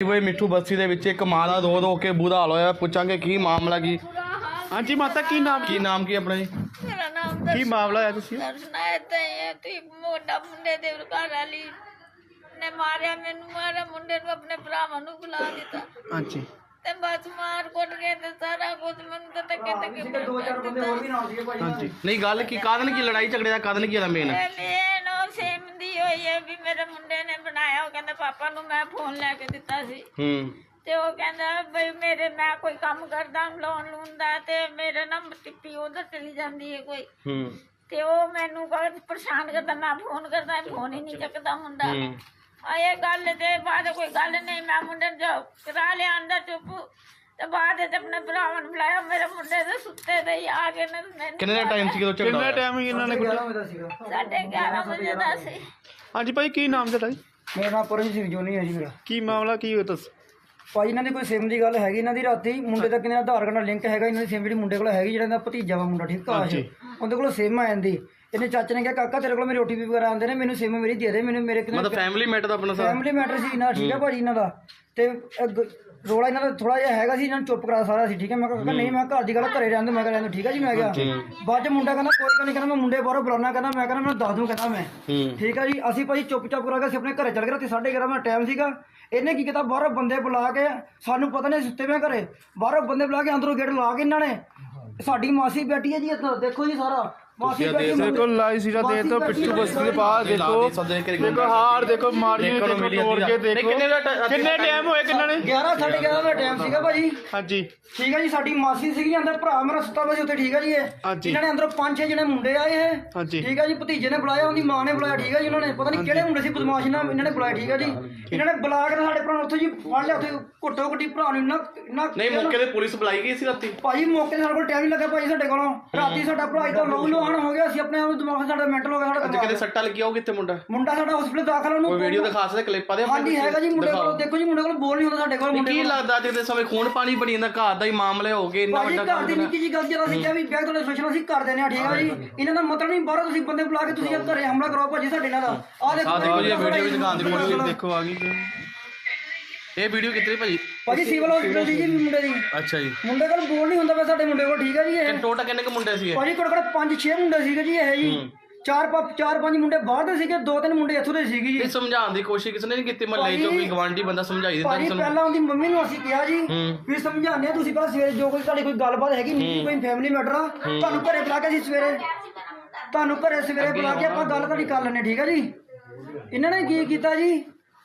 ਵੇ ਮਿੱਠੂ ਬਸਤੀ ਦੇ ਵਿੱਚ ਇੱਕ ਮਾਂ ਦਾ ਰੋ ਰੋ ਕੇ ਬੁਰਾ ਹਾਲ ਹੋਇਆ। ਪੁੱਛਾਂਗੇ ਕੀ ਮਾਮਲਾ ਕੀ ਹਾਂਜੀ ਮਾਤਾ ਕੀ ਨਾਮ? ਕੀ ਨਾਮ ਕੀ ਆਪਣਾ ਜੀ? ਮੇਰਾ ਨਾਮ ਕੀ ਮਾਮਲਾ ਹੈ ਤੁਸੀਂ? ਦਰਸ਼ਨਾ ਏਦਾਂ ਹੀ ਹੈ ਤੇ ਮੋਟਾ ਮੁੰਡੇ ਦੇ ਘਰ ਵਾਲੀ ਨੇ ਮਾਰਿਆ ਮੈਨੂੰ ਮਾਰਿਆ ਮੁੰਡੇ ਨੂੰ ਆਪਣੇ ਭਰਾਵਾਂ ਨੂੰ ਬੁਲਾ ਦਿੱਤਾ। ਹਾਂਜੀ। ਤੇ ਬਸ ਮਾਰ ਕੁੱਟ ਕੇ ਤੇ ਸਾਰਾ ਕੁਝ ਮੈਨੂੰ ਤਾਂ ਧੱਕੇ ਧੱਕੇ ਦੋ ਚਾਰ ਬੰਦੇ ਹੋਰ ਵੀ ਹਾਂਜੀ। ਨਹੀਂ ਗੱਲ ਕੀ ਕਾਰਨ ਕੀ ਲੜਾਈ ਝਗੜੇ ਦਾ ਕਾਰਨ ਕੀ ਹੈ ਮੇਨ ਹੋਈ ਹੈ ਵੀ ਮੇਰੇ ਮੁੰਡੇ ਨੇ ਬਣਾਇਆ ਉਹ ਕਹਿੰਦਾ ਪਾਪਾ ਨੂੰ ਮੈਂ ਫੋਨ ਲੈ ਕੇ ਦਿੱਤਾ ਸੀ। ਹੂੰ। ਤੇ ਉਹ ਕਹਿੰਦਾ ਬਈ ਮੇਰੇ ਮੈਂ ਕੋਈ ਕੰਮ ਕਰਦਾ ਲੋਨ ਲੂਨ ਦਾ ਤੇ ਮੇਰੇ ਨਾਲ ਟਿੱਪੀ ਉਧਰ ਚਲੀ ਜਾਂਦੀ ਹੈ ਕੋਈ। ਹੂੰ। ਤੇ ਉਹ ਮੈਨੂੰ ਕਹਿੰਦਾ ਪਰੇਸ਼ਾਨ ਕਰਦਾ ਮੈਂ ਫੋਨ ਕਰਦਾ ਫੋਨ ਹੀ ਨਹੀਂ ਚੱਕਦਾ ਮੁੰਡਾ ਹੂੰ। ਆ ਇਹ ਗੱਲ ਦੇ ਬਾਅਦ ਕੋਈ ਗੱਲ ਨਹੀਂ ਮੈਂ ਮੁੰਡੇ ਨੂੰ ਜੋ ਕਰਾ ਲਿਆ ਅੰਦਰ ਚੁੱਪ। ਤੇ ਬਾਅਦ ਵਿੱਚ ਆਪਣੇ ਭਰਾਵਾਂ ਨੂੰ ਬੁਲਾਇਆ ਮੇਰੇ ਮੁੰਡੇ ਦੇ ਸੁੱਤੇ ਦੇ ਹੀ ਆ ਗਏ ਨੇ ਮੈਨੂੰ ਕਿੰਨੇ ਦਾ ਟਾਈਮ ਸੀ ਜਦੋਂ ਝਗੜਾ ਕਿੰਨਾ ਹੋਇਆ? ਟਾਈਮ ਇਹਨਾਂ ਨੇ ਕੁੱਟਿਆ ਸਾਢੇ 11 ਵਜੇ ਦਾ ਸੀ। ਹਾਂਜੀ ਭਾਈ ਕੀ ਨਾਮ ਤੁਹਾਡਾ? ਜੀ ਮੇਰਾ ਨਾਮ ਪਰਮਜੀਤ ਸਿੰਘ ਜੋਨੀ ਹੈ ਜੀ ਮੇਰਾ। ਕੀ ਮਾਮਲਾ ਕੀ ਹੋਇਆ ਦੱਸ? ਭਾਈ ਇਹਨਾਂ ਦੀ ਕੋਈ ਸਿਮ ਦੀ ਗੱਲ ਹੈਗੀ ਇਹਨਾਂ ਦੀ ਰਾਤੀ? ਮੁੰਡੇ ਦਾ ਕਿਨੇ ਆਧਾਰ ਕਾਰਡ ਨਾਲ ਲਿੰਕ ਹੈਗਾ ਇਹਨਾਂ ਦੀ ਸਿਮ ਜਿਹੜੀ ਮੁੰਡੇ ਕੋਲ ਹੈਗੀ ਜਿਹੜਾ ਇਹਦਾ ਭਤੀਜਾ ਵਾ ਮੁੰਡਾ ਠੀਕ ਕਾਸ਼ ਉਹਦੇ ਕੋਲ ਸਿਮ ਆ ਜਾਂਦੀ। ਇਹਨੇ ਚਾਚੇ ਨੇ ਕਿਹਾ ਕਾਕਾ ਤੇਰੇ ਕੋਲ ਮੇਰੀ ਓਟੀਪੀ ਵਗੈਰਾ ਆਉਂਦੇ ਨੇ ਮੈਨੂੰ ਸਿਮ ਮੇਰੀ ਦੇ ਦੇ ਮੈਨੂੰ ਮੇਰੇ ਕਿਨੇ ਮਤਲਬ ਫੈਮਿਲੀ ਮੈਟਰ ਦਾ ਆਪਣਾ ਸਾਰਾ। ਫੈਮਿਲੀ ਮੈਟਰ ਸੀ ਨਾ ਠੀਕ ਹੈ। ਭਾਜੀ ਇਹਨਾਂ ਦਾ। ਤੇ ਰੋਲਾ ਇਹਨਾਂ ਦਾ ਥੋੜਾ ਜਿਹਾ ਹੈਗਾ ਸੀ ਇਹਨਾਂ ਨੂੰ ਚੁੱਪ ਕਰਾ ਸਾਰਾ ਸੀ ਠੀਕ ਹੈ? ਮੈਂ ਕਿਹਾ ਨਹੀਂ ਮੈਂ ਘਰ ਦੀ ਗੱਲ ਘਰੇ ਰਹਿੰਦੇ ਮੈਂ ਕਿਹਾ ਰਹਿੰਦੇ ਠੀਕ ਹੈ ਜੀ ਮੈਂ ਕਿਹਾ। ਬਾਅਦ ਚ ਮੁੰਡਾ ਕਹਿੰਦਾ ਕੋਈ ਗੱਲ ਨਹੀਂ ਕਹਿੰਦਾ ਮੈਂ ਮੁੰਡੇ ਬਾਹਰੋਂ ਬੁਲਾਉਣਾ ਕਹਿੰਦਾ ਮੈਂ ਕਹਿੰਦਾ ਮੈਨੂੰ ਦੱਸ ਦੂੰ ਕਹਿੰਦਾ ਮੈਂ। ਹੂੰ। ਠੀਕ ਆ ਜੀ ਅਸੀਂ ਭਾਜੀ ਚੁੱਪ ਚਾਪ ਕਰਾ ਕੇ ਅਸੀਂ ਆਪਣੇ ਘਰੇ ਚਲ ਗਏ ਰਾਤੀ 11:30 ਵਜੇ ਟਾਈਮ ਸੀਗਾ। ਇਹਨੇ ਕੀ ਕੀਤਾ ਬਾਹਰੋਂ ਬੰਦੇ ਬੁਲਾ ਕੇ ਸਾਨੂੰ ਪਤਾ ਨਹੀਂ ਸੁੱਤੇ ਪਏ ਘਰੇ। ਬਾਹਰੋਂ ਬੰਦੇ ਬੁਲਾ ਕੇ ਅੰਦਰੋਂ ਗੇਟ ਲਾ ਕੇ ਇਹਨਾਂ ਨੇ। ਸਾਡੀ ਮਾਸੀ ਬੈਠੀ ਹੈ ਜੀ ਇੱਧਰ ਦੇਖੋ ਜੀ ਸਾਰਾ। ਮਾਸੀ ਬੈਠੀ ਮੁੰਡੇ- ਦੇਖੋ ਲਾਈ ਸੀਰਾ ਦੇ ਤੋਂ ਪਿੱਛੂ ਬਸਤੀ ਦੇ ਬਾਹਰ ਦੇਖੋ। ਦੇਖੋ ਹਾਰ ਦੇਖੋ ਮਾਰੀ ਦੇਖੋ ਦੇਖੋ ਮਿਲੀ ਤੋੜ ਕੇ ਨਹੀਂ, ਦੇਖੋ। ਕਿੰਨੇ ਦਾ ਟ- ਕਿੰਨੇ ਟਾਈਮ ਹੋਏ ਕਿੰਨਾ ਨੇ? 11 11:30 ਦਾ ਟਾਈਮ ਸੀਗਾ ਭਾਜੀ। ਹਾਂਜੀ। ਠੀਕ ਹੈ ਜੀ ਸਾਡੀ ਮਾਸੀ ਸੀਗੀ ਅੰਦਰ ਭਰਾ ਮੇਰਾ ਸੁੱਤਾ ਪਿਆ ਸੀ ਉੱਥੇ ਠੀਕ ਹੈ ਜੀ ਇਹ। ਹਾਂਜੀ। ਇਹਨਾਂ ਨੇ ਅੰਦਰੋਂ ਪੰਜ ਛੇ ਜਿਹੜੇ ਮੁੰਡੇ ਆਏ ਠੀਕ ਹੈ ਜੀ ਭਤੀਜੇ ਨੇ ਬੁਲਾਇਆ ਉਹਦੀ ਮਾਂ ਨੇ ਬੁਲਾਇਆ ਠੀਕ ਹੈ ਜੀ ਉਹਨਾਂ ਨੇ। ਪਤਾ ਨਹੀਂ ਕਿਹੜੇ ਮੁੰਡੇ ਸੀ ਬਦਮਾਸ਼ ਨਾਲ ਇਹਨਾਂ ਨੇ ਬੁਲਾਇਆ ਠੀਕ ਹੈ ਜੀ। ਇਹਨਾਂ ਨੇ ਬੁਲਾ ਕੇ ਸਾਡੇ ਭਰਾ ਨੂੰ ਉੱਥੇ ਜੀ ਫੜ ਲਿਆ ਉੱਥੇ ਘੁੱਟੋ ਘੁੱਟੀ ਭਰਾ ਨੂੰ ਇੰਨਾ ਇੰਨਾ ਨਹੀਂ ਮੌਕੇ ਤੇ ਪੁਲਿਸ ਬੁਲਾਈ ਗਈ ਸੀ ਰਾਤੀ? ਭਾਜੀ ਮੌਕੇ ਤੇ ਸਾਡੇ ਕੋਲ ਟਾਈਮ ਹੀ ਲੱਗਾ ਭਾਜੀ ਸਾਡੇ ਕੋਲੋਂ। ਰਾਤੀ ਸਾਡਾ ਭਰਾ ਇਦਾਂ ਲਹੂ ਲੋਹਾਨ ਹੋ ਗਿਆ ਅਸੀਂ ਆਪਣੇ ਆਪ ਨੂੰ ਦਿਮਾਗ ਸਾਡਾ ਮੈਂਟਲ ਹੋ ਗਿਆ ਸਾਡਾ ਅੱਜ ਕਿਤੇ ਸੱਟਾ ਲੱਗਿਆ ਉਹ ਕਿੱਥੇ ਮੁੰਡਾ? ਮੁੰਡਾ ਸਾਡਾ ਹਸਪੀਟਲ ਦਾਖਲ ਆ, ਉਹਨੂੰ ਕੋਈ ਵੀਡੀਓ ਦਿਖਾ ਸਕਦੇ ਕਲਿੱਪਾਂ ਦੇ ਆਪਣੇ ਹਾਂਜੀ? ਹੈਗਾ ਜੀ ਮੁੰਡੇ। ਕੋਲ ਦੇਖੋ ਜੀ ਮੁੰਡੇ ਕੋਲ ਬੋਲ ਨਹੀਂ ਹੁੰਦਾ ਸਾਡੇ ਕੋਲ ਮੁੰਡੇ ਕੀ ਲੱਗਦਾ ਅੱਜ ਦੇ ਸਮੇਂ ਖੂਨ ਪਾਣੀ ਬਣੀ ਜਾਂਦਾ ਘਰ ਦਾ ਹੀ ਮਾਮਲੇ ਹੋ ਗਏ ਇੰਨਾ ਵੱਡਾ ਘਰ ਦੀ ਕੰਮ ਨਿੱਕੀ ਜੀ ਗੱਲ ਜਿਹੜਾ ਅਸੀਂ ਕਿਹਾ ਵੀ ਬੈਗ ਤੋਂ ਸੋਚਣਾ ਅਸੀਂ ਕਰ ਦਿੰਦੇ ਆ ਠੀਕ ਆ ਜੀ? ਇਹਨਾਂ ਦਾ ਮਤਲਬ ਨਹੀਂ ਬਾਹਰੋਂ ਤੁਸੀਂ ਬੰਦੇ ਬੁਲਾ ਕੇ ਤੁਸੀਂ ਘਰੇ ਹਮਲਾ ਕਰੋ ਭਾਜੀ ਸਾਡੇ ਨਾਲ ਆਹ ਦੇਖੋ ਜੀ, ਇਹ ਵੀਡੀਓ ਵੀ ਦਿਖਾਉਣ ਦੀ ਕੋਸ਼ਿਸ਼ ਦੇਖੋ ਆ ਗਈ। ਇਹ ਵੀਡੀਓ ਕਿੱਥੇ ਭਾਜੀ? ਭਾਜੀ ਸਿਵਲ ਹਸਪੀਟਲ ਦੀ ਜੀ ਮੁੰਡੇ ਦੀ। ਅੱਛਾ ਜੀ। ਮੁੰਡੇ ਕੋਲ ਬੋਲ ਨਹੀਂ ਹੁੰਦਾ ਵਾ ਸਾਡੇ ਮੁੰਡੇ ਕੋਲ ਠੀਕ ਆ ਜੀ ਇਹ। ਟੋਟਲ ਕਿੰਨੇ ਕੁ ਮੁੰਡੇ ਸੀਗੇ? ਭਾਜੀ ਕੋਲ ਕੋਲ ਪੰਜ ਛੇ ਮੁੰਡੇ ਸੀਗੇ ਜੀ ਇਹ ਜੀ। ਚਾਰ ਚਾਰ ਪੰਜ ਮੁੰਡੇ ਬਾਹਰ ਦੇ ਸੀਗੇ ਦੋ ਤਿੰਨ ਮੁੰਡੇ ਇੱਥੋਂ ਦੇ ਸੀਗੇ ਜੀ। ਇਹ ਸਮਝਾਉਣ ਦੀ ਕੋਸ਼ਿਸ਼ ਕਿਸੇ ਨੇ ਨਹੀਂ ਕੀਤੀ ਮਹੱਲੇ ਚੋਂ ਕੋਈ ਗਵਾਂਢੀ ਬੰਦਾ ਸਮਝਾਈ ਦਿੰਦਾ ਭਾਜੀ ਪਹਿਲਾਂ ਉਹਦੀ ਮੰਮੀ ਨੂੰ ਅਸੀਂ ਕਿਹਾ ਜੀ ਵੀ ਸਮਝਾਉਂਦੇ ਆ ਤੁਸੀਂ ਪਹਿਲਾਂ ਸਵੇਰੇ ਜੋ ਕੋਈ ਤੁਹਾਡੀ ਕੋਈ ਗੱਲਬਾਤ ਹੈਗੀ ਨਹੀਂ ਕੋਈ ਫੈਮਿਲੀ ਮੈਟਰ ਆ ਤੁਹਾਨੂੰ ਘਰੇ ਬੁਲਾ ਕੇ ਅਸੀਂ ਸਵੇਰੇ ਤੁਹਾਨੂੰ ਘਰੇ ਸਵੇਰੇ ਬੁਲਾ ਕੇ ਆਪਾਂ ਗੱਲ ਤੁਹਾਡੀ ਕਰ ਲੈਣੇ ਠੀਕ ਆ ਜੀ। ਇਹਨਾਂ ਨੇ ਕੀ ਕੀਤਾ ਜੀ?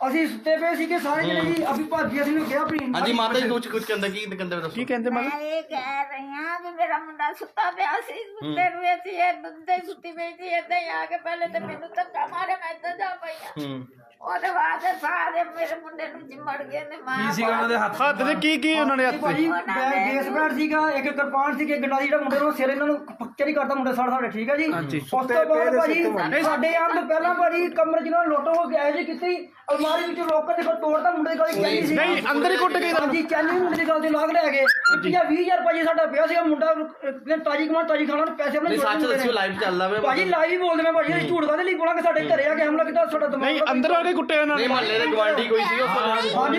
ਅਸੀਂ ਸੁੱਤੇ ਪਏ ਸੀਗੇ ਸਾਰੇ ਜਣੇ ਜੀ ਅਸੀਂ ਭਾਜੀ ਅਸੀਂ ਨੂੰ ਕਿਹਾ ਵੀ ਹਾਂਜੀ ਮਾਤਾ ਜੀ ਕੁਝ ਕੁਝ ਕਹਿੰਦਾ ਕੀ ਕਹਿੰਦੇ ਦੱਸੋ। ਕੀ ਕਹਿੰਦੇ ਮਤਲਬ ਮੈਂ ਇਹ ਕਹਿ ਰਹੀ ਹਾਂ ਵੀ ਮੇਰਾ ਮੁੰਡਾ ਸੁੱਤਾ ਪਿਆ ਸੀ ਸੁੱਤੇ ਨੂੰ ਅਸੀਂ ਇਹ ਬੰਦੇ ਸੁੱਤੀ ਪਈ ਸੀ ਏਦਾਂ ਹੀ ਆ ਕੇ ਪਹਿਲੇ ਤੇ ਮੈਨੂੰ ਧੱਕਾ ਮਾਰੇ ਮੈਂ ਇੱਦਾਂ ਜਾ ਪਈ ਹਾਂ। ਹੂੰ। ਉਹਦੇ ਬਾਅਦ ਸਾਰੇ ਮੇਰੇ ਮੁੰਡੇ ਨੂੰ ਜਿਮੜ ਗਏ ਨੇ ਮਾਂ ਕੀ ਸੀਗਾ ਉਹਦੇ ਹੱਥ ਹੱਥ ਤੇ ਕੀ ਕੀ ਉਹਨਾਂ ਨੇ ਹੱਥ ਤੇ ਭਾਜੀ ਬੈਗ ਬੇਸ ਬੈਟ ਸੀਗਾ ਇੱਕ ਕਿਰਪਾਨ ਸੀ ਇੱਕ ਗੰਡਾ ਸੀ ਜਿਹੜਾ ਮੁੰਡੇ ਨੂੰ ਸਿਰ ਇਹਨਾਂ ਨੂੰ ਪੱਕੇ ਨਹੀਂ ਕਰਦਾ ਮੁੰਡੇ ਸਾੜ ਸਾਡੇ ਠੀਕ ਹੈ ਜੀ? ਉਸ ਤੋਂ ਬਾਅਦ ਭਾਜੀ ਨਹੀਂ ਸਾਡੇ ਤੋਂ ਪਹਿਲਾਂ ਭਾਜੀ ਕਮਰੇ ਜਿਹਨਾਂ ਲੋਟੋ ਹੋ ਗਿਆ ਜੀ ਕੀਤੀ ਅਲਮਾਰੀ ਵਿੱਚੋਂ ਲੋਕਾਂ ਦੇ ਕੋਲ ਤੋੜਦਾ ਮੁੰਡੇ ਦੀ ਗੱਲ ਕਹਿੰਦੀ ਸੀ ਨਹੀਂ ਅੰਦਰ ਹੀ ਕੁੱਟ ਕੇ ਇਹਨਾਂ ਨੂੰ। ਹਾਂਜੀ ਚੈਨੀ ਮੁੰਡੇ ਦੀ ਗੱਲ ਤੇ ਲਾਗ ਲੈ ਗਏ। ਰੁਪਿਆ 20000 ਭਾਜੀ ਸਾਡਾ ਪਿਆ ਸੀਗਾ ਮੁੰਡਾ ਅਹ, ਤਾਜੀ ਕਮਾਨ ਤਾਜੀ ਖਾਣਾ ਨੂੰ ਪੈਸੇ ਆਪਣੇ ਨਹੀਂ ਸੱਚ ਦੱਸਿਓ ਲਾਈਵ ਚੱਲਦਾ ਵੇ ਭਾਜੀ ਲਾਈਵ ਹੀ ਬੋਲਦੇ ਮੈਂ ਭਾਜੀ ਅਸੀਂ ਝੂਠ ਕਾਹਦੇ ਲਈ ਬੋਲਾਂਗੇ ਸਾਡੇ ਘਰੇ ਆ ਕੇ ਹਮਲਾ ਕੀਤਾ ਸਾਡਾ ਦਿਮਾਗ ਨਹੀਂ ਅੰਦਰ ਆ ਕੇ ਕੁੱਟੇ ਉਹਨਾਂ ਨਹੀਂ ਨੇ ਮਹੱਲੇ ਦੇ ਗਵਾਂਢੀ ਕੋਈ ਸੀ ਗਵਾਂਢ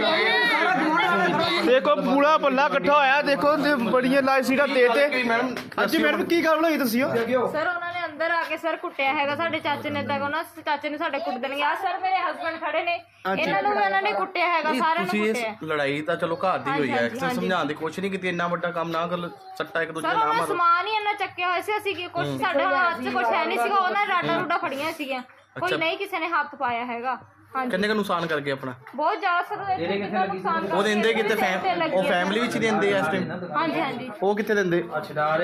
ਦੇਖੋ ਪੂਰਾ ਪੱਲਾ ਇਕੱਠਾ ਹੋਇਆ ਦੇਖੋ ਤੇ ਬੜੀਆਂ ਲਾਈ ਸੀਰਾ ਦੇ ਤੇ। ਮੈਡਮ? ਹਾਂਜੀ ਮੈਡਮ ਕੀ ਗੱਲ ਹੋਈ ਦੱਸਿਓ ਸਰ ਉਹਨਾਂ ਨੇ ਅੰਦਰ ਆ ਕੇ ਸਰ ਕੁੱਟਿਆ ਹੈਗਾ ਸਾਡੇ ਚਾਚੇ ਨੇ ਤਾਂ ਉਹਨਾਂ ਚਾਚੇ ਨੇ ਸਾਡੇ ਕੁੱਟ ਦੇਣਗੇ। ਆ ਸਰ ਮੇਰੇ ਹਸਬੰਡ ਖੜੇ ਨੇ। ਇਹਨਾਂ ਨੂੰ ਵੀ ਉਹਨਾਂ ਨੇ ਕੁੱਟਿਆ ਹੈਗਾ ਸਾਰਿਆਂ ਨੂੰ ਤੁਸੀਂ ਕੁੱਟਿਆ। ਇਸ ਲੜਾਈ ਤਾਂ ਚਲੋ ਘਰ ਦੀ ਹੋਈ ਹੈ ਕਿਸੇ ਸਮਝਾਉਣ ਦੀ ਕੋਸ਼ਿਸ਼ ਨਹੀਂ ਕੀਤੀ ਇੰਨਾ ਵੱਡਾ ਕੰਮ ਨਾ ਕਰ ਸੱਟਾ ਇੱਕ ਦੂਜੇ ਸਰ ਨਾਲ ਉਹਨਾਂ ਮਾਰੋ। ਸਮਾਨ ਹੀ ਇੰਨਾ ਚੱਕਿਆ ਹੋਇਆ ਸੀ ਅਸੀਂ ਕਿ ਕੁਝ ਸਾਡੇ ਹੱਥ 'ਚ ਕੁਝ ਹੈ ਨਹੀਂ ਸੀਗਾ ਉਹਨਾਂ ਰਾਡਾ ਰੂਡਾ ਫੜੀਆਂ ਸੀਗੀਆਂ। ਕੋਈ ਨਹੀਂ ਕਿਸੇ ਨੇ ਹੱਥ ਪਾਇਆ ਹੈਗਾ। ਹਾਂਜੀ। ਕਿੰਨੇ ਕੁ ਨੁਕਸਾਨ ਕਰ ਗਏ ਆਪਣਾ? ਬਹੁਤ ਜ਼ਿਆਦਾ ਸਰ ਇਹਦੇ ਕਿੰਨਾ ਨੁਕਸਾਨ ਉਹ ਦਿੰਦੇ ਕਿਤੇ ਫੈਮ ਉਹ ਫੈਮਿਲੀ ਵਿੱਚ ਹੀ ਦਿੰਦੇ ਆ ਇਸ ਟਾਈਮ ਹਾਂਜੀ ਹਾਂਜੀ। ਉਹ ਕਿੱਥੇ ਦਿੰਦੇ? ਮਕਸ਼ਦਾਨ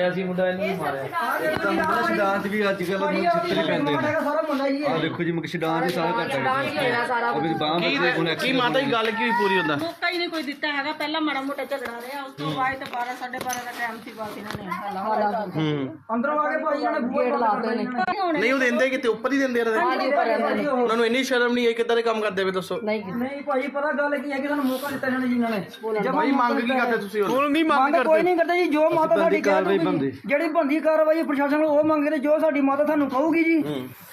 ਵੀ ਅੱਜ ਕੱਲ ਨੂੰ ਚਿੱਤਰੇ ਪੈਂਦੇ ਨੇ। ਮੁੰਡਾ ਆ ਦੇਖੋ ਜੀ ਮਕਸ਼ਦਾਨ ਵੀ ਸਾਰਾ ਘੱਟ ਹੈ ਉਹ ਵੀ ਬਾਹਾਂ ਬੱਚੇ ਕੋਲ ਕੀ ਮਾਤਾ ਦੀ ਗੱਲ ਕੀ ਹੋਈ ਪੂਰੀ ਹੁੰਦਾ ਮੌਕਾ ਹੀ ਨਹੀਂ ਕੋਈ ਦਿੱਤਾ ਹੈਗਾ। ਪਹਿਲਾਂ ਮਾੜਾ ਮੋਟਾ ਝਗੜਾ ਰਿਹਾ ਉਸ ਤੋਂ ਬਾਅਦ ਤੇ 12 12:30 ਦਾ ਟਾਈਮ ਸੀ ਬਾਅਦ ਇਹਨਾਂ ਨੇ ਹੱਲਾ ਹੱਲਾ ਹੂੰ। ਅੰਦਰੋਂ ਆ ਕੇ ਭਾਜੀ ਇਹਨਾਂ ਨੇ ਬੂਹੇ ਲਾ ਦੇ ਨੇ। ਨਹੀਂ ਉਹ ਦਿੰਦੇ ਕਿਤੇ ਉੱਪਰ ਹੀ ਦਿੰਦੇ ਰਹੇ ਉਹਨਾਂ ਨੂੰ ਇੰਨੀ ਸ਼ਰਮ ਨਹੀਂ ਹੈ ਕਿਦਾਂ ਵਾਲੇ ਕੰਮ ਕਰਦੇ ਵੇ ਦੱਸੋ। ਨਹੀਂ ਭਾਜੀ ਪਤਾ ਗੱਲ ਕੀ ਹੈ ਕਿ ਸਾਨੂੰ ਮੌਕਾ ਦਿੱਤਾ ਇਹਨਾਂ ਨੇ ਜੀ ਇਹਨਾਂ ਨੇ ਜਦ ਭਾਈ ਮੰਗ ਕੀ ਕਰਦੇ ਤੁਸੀਂ ਹੁਣ? ਨਹੀਂ ਮੰਗ ਮੰਗ ਕੋਈ ਨਹੀਂ ਕਰਦੇ ਜੀ ਜੋ ਮਾਤਾ ਸਾਡੀ ਕਹਿ ਕਾਰਵਾਈ ਬਣਦੀ। ਜਿਹੜੀ ਬੰਦੀ ਕਾਰਵਾਈ ਪ੍ਰਸ਼ਾਸਨ ਨੂੰ ਉਹ ਮੰਗਦੇ ਜੋ ਸਾਡੀ ਮਾਤਾ ਸਾਨੂੰ ਕਹੂਗੀ ਜੀ।